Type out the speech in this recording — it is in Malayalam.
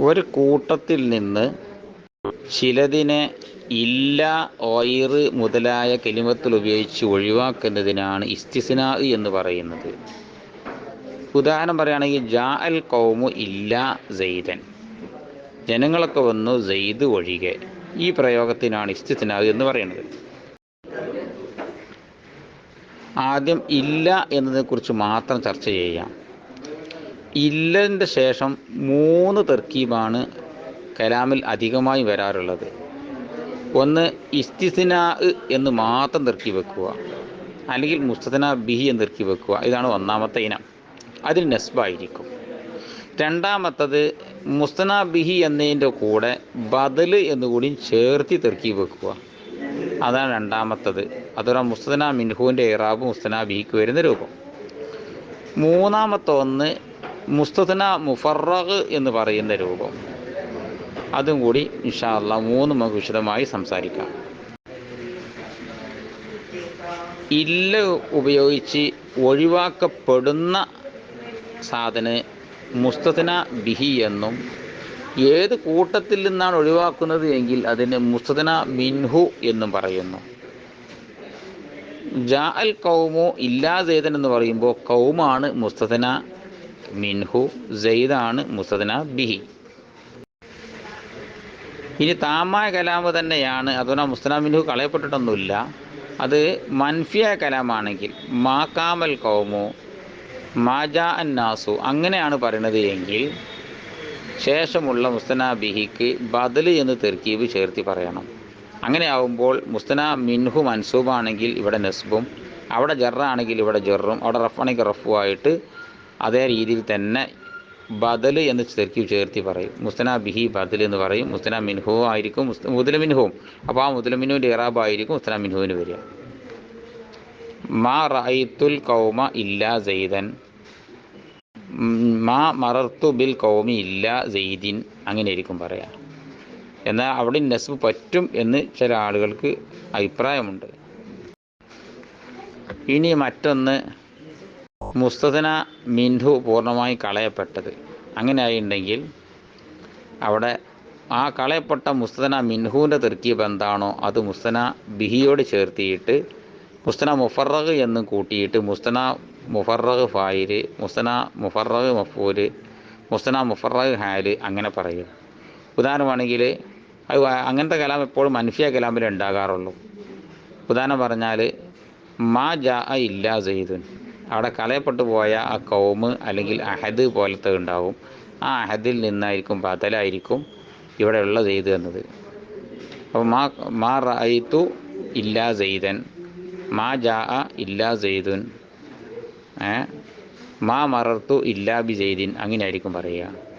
ഒരു കൂട്ടത്തിൽ നിന്ന് ചിലതിനെ ഇല്ല ഓയിറ് മുതലായ കെലിമത്തിൽ ഉപയോഗിച്ച് ഒഴിവാക്കുന്നതിനാണ് ഇസ്തിസ്നാ എന്ന് പറയുന്നത്. ഉദാഹരണം പറയുകയാണെങ്കിൽ ജാ അൽ കൗമു ഇല്ല സെയ്തൻ ജനങ്ങളൊക്കെ വന്നു സെയ്ദ് ഒഴികെ. ഈ പ്രയോഗത്തിനാണ് ഇസ്തിസ്നാ എന്ന് പറയുന്നത്. ആദ്യം ഇല്ല എന്നതിനെക്കുറിച്ച് മാത്രം ചർച്ച ചെയ്യാം. ഇല്ലതിന്റെ ശേഷം മൂന്ന് തെർക്കീബാണ് കലാമിൽ അധികമായി വരാറുള്ളത്. ഒന്ന് ഇസ്തിസിന എന്ന് മാത്രം തെർക്കി വെക്കുക അല്ലെങ്കിൽ മുസ്തന ബിഹി എന്ന് തെർക്കി വെക്കുക ഇതാണ് ഒന്നാമത്തെ ഇനം. അതിൽ നെസ്ബായിരിക്കും. രണ്ടാമത്തത് മുസ്തന ബിഹി എന്നതിന്റെ കൂടെ ബദൽ എന്നുകൂടി ചേർത്തി തെർക്കി വെക്കുക അതാണ് രണ്ടാമത്തത്. അതൊരു മുസ്തന മിൻഹുവിന്റെ ഇറാബ് മുസ്തന ബിഹിക്ക് വരുന്ന രൂപം. മൂന്നാമത്തെ ഒന്ന് മുസ്തന മുഫറഖ് എന്ന് പറയുന്ന രൂപം. അതും കൂടി ഇൻഷാല്ല മൂന്ന് നമുക്ക് വിശദമായി സംസാരിക്കാം. ഇല്ല ഉപയോഗിച്ച് ഒഴിവാക്കപ്പെടുന്ന സാധന മുസ്തന ബിഹി എന്നും ഏത് കൂട്ടത്തിൽ നിന്നാണ് ഒഴിവാക്കുന്നത് എങ്കിൽ അതിന് മുസ്തന മിൻഹു എന്നും പറയുന്നു. ജാ അൽ കൗമു ഇല്ലാ സേതൻ എന്ന് പറയുമ്പോൾ കൗമാണ് മുസ്തന മിൻഹു സെയ്ദാണ് മുസദന ബിഹി. ഇനി താമായ കലാമ് തന്നെയാണ്. അതുപോലെ മുസ്തന മിൻഹു കളയപ്പെട്ടിട്ടൊന്നുമില്ല. അത് മൻഫിയ കലാമാണെങ്കിൽ മാക്കാമൽ കൗമു മാജാ അന്നാസു അങ്ങനെയാണ് പറയുന്നത് എങ്കിൽ ശേഷമുള്ള മുസ്തന ബിഹിക്ക് ബദൽ എന്ന് തെർക്കീബ് ചേർത്തി പറയണം. അങ്ങനെ ആവുമ്പോൾ മുസ്തന മിൻഹു മൻസൂബാണെങ്കിൽ ഇവിടെ നെസ്ബും അവിടെ ജറാണെങ്കിൽ ഇവിടെ ജെറും അവിടെ റഫാണെങ്കിൽ റഫുമായിട്ട് അതേ രീതിയിൽ തന്നെ ബദൽ എന്ന് തെർക്കീബ് ചേർത്തി പറയും. മുസ്തന ബിഹി ബദൽ എന്ന് പറയും. മുസ്തന മിൻഹു ആയിരിക്കും. മുതല മിൻഹുവും. അപ്പോൾ ആ മുതല മിൻഹുവിന്റെ ഇറാബ് ആയിരിക്കും മുസ്തന മിൻഹുവിന് വരിക. മാ റഅയ്ത്തുൽ കൗമ ഇല്ല സെയ്തൻ മാ മറർത്തു ബിൽ കൗമി ഇല്ല സെയ്ദിൻ. അങ്ങനെ ആയിരിക്കും പറയാം. എന്നാൽ അവിടെ നെസ്ബ് പറ്റും എന്ന് ചില ആളുകൾക്ക് അഭിപ്രായമുണ്ട്. ഇനി മറ്റൊന്ന് മുസ്തദന മിൻഹു പൂർണമായി കളയപ്പെട്ടത് ആയിണ്ടെങ്കിൽ അവിടെ ആ കളയപ്പെട്ട മുസ്തന മിൻഹുവിന്റെ തെർക്കീബ് എന്താണോ അത് മുസ്തന ബിഹിയോട് ചേർത്തിയിട്ട് മുസ്തന മുഫറഖ് എന്നും കൂട്ടിയിട്ട് മുസ്തന മുഫറഖ് ഫായിൽ മുസ്തന മുഫറഖ് മഫൂര് മുസ്തന മുഫറഖ് ഹാൽ അങ്ങനെ പറയുക. ഉദാഹരണമാണെങ്കിൽ അത് അങ്ങനത്തെ കലാം എപ്പോഴും മനുഷ്യ കലാമിൽ ഉദാഹരണം പറഞ്ഞാൽ മാ ജാ ഇല്ലാ സെയ്തുൻ അവിടെ കലയപ്പെട്ടു പോയ ആ കൗമ് അല്ലെങ്കിൽ അഹദ് പോലത്തെ ഉണ്ടാവും. ആ അഹദിൽ നിന്നായിരിക്കും ബദലായിരിക്കും ഇവിടെ ഉള്ള സെയ്ത് എന്നത്. അപ്പോൾ മാ മാ റായിത്തു ഇല്ലാ സെയ്തൻ മാ ജാ ഇല്ലാ സെയ്തുൻ മാ മറർത്തു ഇല്ലാ ബി സെയ്ദിൻ. അങ്ങനെ ആയിരിക്കും പറയുക.